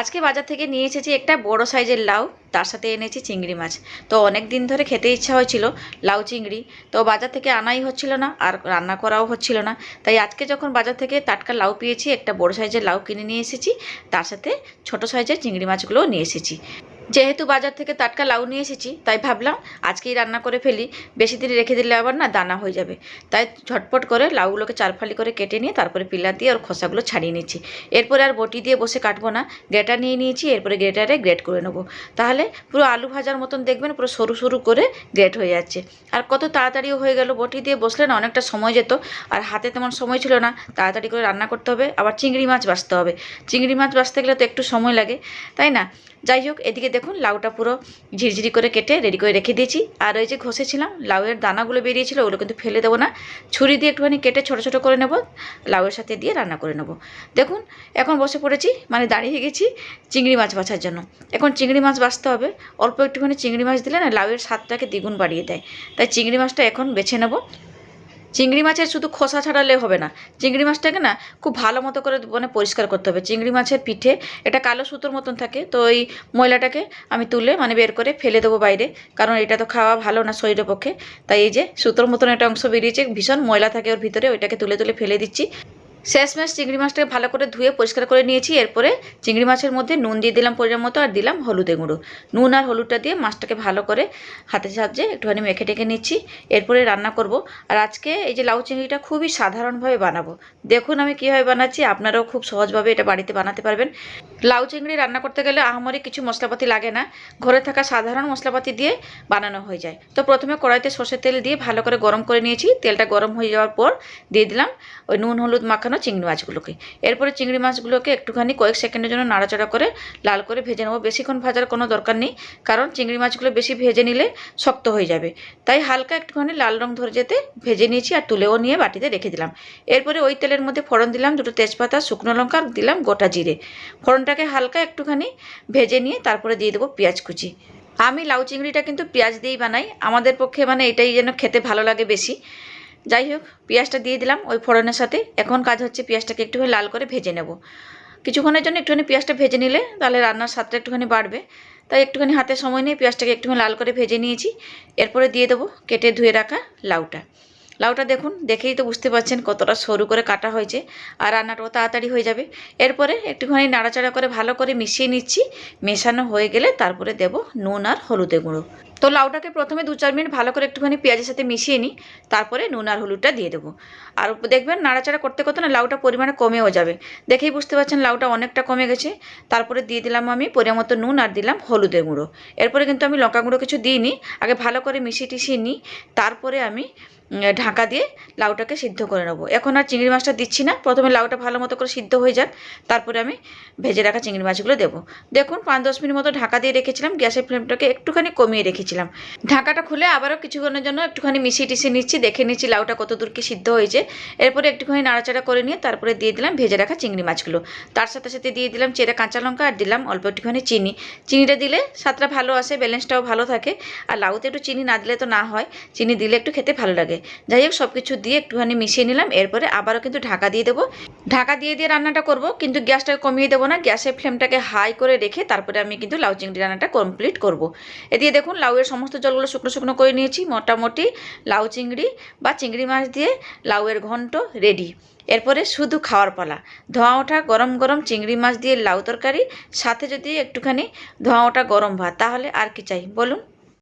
আজকে বাজার থেকে নিয়ে এসেছি একটা বড় সাইজের লাউ, তার সাথে এনেছি চিংড়ি মাছ। তো অনেক দিন ধরে খেতে ইচ্ছা হয়েছিল লাউ, চিংড়ি। তো বাজার থেকে আনাই হচ্ছিল না, আর রান্না করাও হচ্ছিল না। তাই আজকে যখন বাজার থেকে টাটকা লাউ পেয়েছি, একটা বড় সাইজের লাউ কিনে নিয়ে এসেছি, তার সাথে ছোট সাইজের চিংড়ি মাছগুলোও নিয়ে এসেছি। যেহেতু বাজার থেকে টাটকা লাউ নিয়ে এসেছি, তাই ভাবলাম আজকেই রান্না করে ফেলি। বেশি দিন রেখে দিলে আবার না দানা হয়ে যাবে। তাই ঝটপট করে লাউগুলোকে চারফালি করে কেটে নিয়ে তারপরে পিলার দিয়ে ওর খোসাগুলো ছাড়িয়ে নিচ্ছি। এরপরে আর বটি দিয়ে বসে কাটবো না। গ্রেটার নিয়ে নিয়েছি, এরপরে গ্রেটারে গ্রেট করে নেব। তাহলে পুরো আলু ভাজার মতন দেখবেন পুরো সরু সরু করে গ্রেট হয়ে যাচ্ছে। আর কত তাড়াতাড়িও হয়ে গেল, বটি দিয়ে বসলে না অনেকটা সময় যেত। আর হাতে তেমন সময় ছিল না, তাড়াতাড়ি করে রান্না করতে হবে। আবার চিংড়ি মাছ বাছতে হবে। চিংড়ি মাছ বাছতে গেলে তো একটু সময় লাগে, তাই না? যাই হোক, এদিকে দেখুন, লাউটা পুরো ঝিরঝিরি করে কেটে রেডি করে রেখে দিয়েছি। আর ওই যে ঘষেছিলাম, লাউয়ের দানাগুলো বেরিয়েছিল, ওগুলো কিন্তু ফেলে দেবো না। ছুরি দিয়ে একটুখানি কেটে ছোটো ছোটো করে নেব, লাউয়ের সাথে দিয়ে রান্না করে নেব। দেখুন, এখন বসে পড়েছি মানে দাঁড়িয়ে গেছি চিংড়ি মাছ বাছার জন্য। এখন চিংড়ি মাছ বাছতে হবে, অল্প একটুখানি চিংড়ি মাছ দিলে না লাউয়ের স্বাদটাকে দ্বিগুণ বাড়িয়ে দেয়। তাই চিংড়ি মাছটা এখন বেছে নেব। চিংড়ি মাছের শুধু খোসা ছাড়ালে হবে না। চিংড়ি মাছটাকে না খুব ভালো মতো করে মানে পরিষ্কার করতে হবে। চিংড়ি মাছের পিঠে এটা কালো সুতোর মতন থাকে, তো ওই ময়লাটাকে আমি তুলে মানে বের করে ফেলে দেবো বাইরে, কারণ এটা তো খাওয়া ভালো না শরীরের পক্ষে। তাই এই যে সুতোর মতন একটা অংশ বেরিয়েছে, ভীষণ ময়লা থাকে ওর ভিতরে, ওইটাকে তুলে তুলে ফেলে দিচ্ছি। শেষমেশ চিংড়ি মাছটাকে ভালো করে ধুয়ে পরিষ্কার করে নিয়েছি। এরপরে চিংড়ি মাছের মধ্যে নুন দিয়ে দিলাম পরিমাণ মতো আর দিলাম হলুদে গুঁড়ো। নুন আর হলুদটা দিয়ে মাছটাকে ভালো করে হাতের সাহায্যে একটুখানি মেখে টেকে নিচ্ছি। এরপরে রান্না করব। আর আজকে এই যে লাউ চিংড়িটা খুবই সাধারণভাবে বানাবো। দেখুন আমি কীভাবে বানাচ্ছি, আপনারাও খুব সহজভাবে এটা বাড়িতে বানাতে পারবেন। লাউ চিংড়ি রান্না করতে গেলে আহামরি কিছু মশলাপাতি লাগে না। ঘরে থাকা সাধারণ মশলাপাতি দিয়ে বানানো হয়ে যায়। তো প্রথমে কড়াইতে সর্ষের তেল দিয়ে ভালো করে গরম করে নিয়েছি। তেলটা গরম হয়ে যাওয়ার পর দিয়ে দিলাম ওই নুন হলুদ মাখানো চিংড়ি মাছগুলোকে। এরপরে চিংড়ি মাছগুলোকে একটুখানি কয়েক সেকেন্ডের জন্য নাড়াচাড়া করে লাল করে ভেজে নেব। বেশিক্ষণ ভাজার কোনো দরকার নেই, কারণ চিংড়ি মাছগুলো বেশি ভেজে নিলে শক্ত হয়ে যাবে। তাই হালকা একটুখানি লাল রং ধরে যেতে ভেজে নিয়েছি আর তুলেও নিয়ে বাটিতে রেখে দিলাম। এরপরে ওই তেলের মধ্যে ফোড়ন দিলাম, দুটো তেজপাতা, শুকনো লঙ্কা, দিলাম গোটা জিরে। ফোড়নটাকে হালকা একটুখানি ভেজে নিয়ে তারপরে দিয়ে দেবো পেঁয়াজ কুচি। আমি লাউ চিংড়িটা কিন্তু পেঁয়াজ দিয়েই বানাই। আমাদের পক্ষে মানে এটাই যেন খেতে ভালো লাগে বেশি। যাই হোক, পেঁয়াজটা দিয়ে দিলাম ওই ফোড়নের সাথে। এখন কাজ হচ্ছে পেঁয়াজটাকে একটুখানি লাল করে ভেজে নেব। কিছুক্ষণের জন্য একটুখানি পেঁয়াজটা ভেজে নিলে তাহলে রান্নার স্বাদটা একটুখানি বাড়বে। তাই একটুখানি হাতে সময় নিয়ে পেঁয়াজটাকে একটুখানি লাল করে ভেজে নিয়েছি। এরপরে দিয়ে দেবো কেটে ধুয়ে রাখা লাউটা। লাউটা দেখুন, দেখেই তো বুঝতে পারছেন কতটা সরু করে কাটা হয়েছে আর রান্নাটাও তাড়াতাড়ি হয়ে যাবে। এরপরে একটুখানি নাড়াচাড়া করে ভালো করে মিশিয়ে নিচ্ছি। মেশানো হয়ে গেলে তারপরে দেব নুন আর হলুদে গুঁড়ো। তো লাউটাকে প্রথমে দু চার মিনিট ভালো করে একটুখানি পেঁয়াজের সাথে মিশিয়ে নিই, তারপরে নুন আর হলুদটা দিয়ে দেবো। আর দেখবেন নাড়াচাড়া করতে করতে না লাউটা পরিমাণে কমেও যাবে। দেখেই বুঝতে পারছেন লাউটা অনেকটা কমে গেছে। তারপরে দিয়ে দিলাম আমি পরিমাণ মতো নুন আর দিলাম হলুদের গুঁড়ো। এরপরে কিন্তু আমি লঙ্কা গুঁড়ো কিছু দিইনি আগে ভালো করে মিশিয়ে টিশিয়ে নিই, তারপরে আমি ঢাকা দিয়ে লাউটাকে সিদ্ধ করে নেব। এখন আর চিংড়ি মাছটা দিচ্ছি না, প্রথমে লাউটা ভালো মতো করে সিদ্ধ হয়ে যাক, তারপরে আমি ভেজে রাখা চিংড়ি মাছগুলো দেবো। দেখুন পাঁচ দশ মিনিট মতো ঢাকা দিয়ে রেখেছিলাম, গ্যাসের ফ্লেমটাকে একটুখানি কমিয়ে রেখেছিলাম ঢাকাটা খুলে আবারও কিছুক্ষণের জন্য একটুখানি মিশিয়ে টিশিয়ে নিচ্ছি, দেখে নিচ্ছি লাউটা কত দূর কি সিদ্ধ হয়েছে। এরপরে একটুখানি নাড়াচাড়া করে নিয়ে তারপরে দিয়ে দিলাম ভেজে রাখা চিংড়ি মাছগুলো। তার সাথে সাথে দিয়ে দিলাম চেরা কাঁচা লঙ্কা আর দিলাম অল্প একটুখানি চিনি। চিনিটা দিলে স্বাদটা ভালো আসে, ব্যালেন্সটাও ভালো থাকে। আর লাউতে একটু চিনি না দিলে তো না হয়, চিনি দিলে একটু খেতে ভালো লাগে। যাই হোক সব কিছু দিয়ে একটুখানি মিশিয়ে নিলাম। এরপরে আবারও কিন্তু ঢাকা দিয়ে দেবো। ঢাকা দিয়ে দিয়ে রান্নাটা করব, কিন্তু গ্যাসটাকে কমিয়ে দেবো না। গ্যাসের ফ্লেমটাকে হাই করে রেখে তারপরে আমি কিন্তু লাউ চিংড়ি রান্নাটা কমপ্লিট করব। এ দিয়ে দেখুন, লাউয়ের সমস্ত জলগুলো শুকনো শুকনো করে নিয়েছি। মোটামুটি লাউ চিংড়ি বা চিংড়ি মাছ দিয়ে লাউয়ের ঘন্ট রেডি এরপরে শুধু খাওয়ার পালা। ধোঁয়া ওঠা গরম গরম চিংড়ি মাছ দিয়ে লাউ তরকারি, সাথে যদি একটুখানি ধোঁয়া ওঠা গরম ভাত, তাহলে আর কি চাই? বলুন।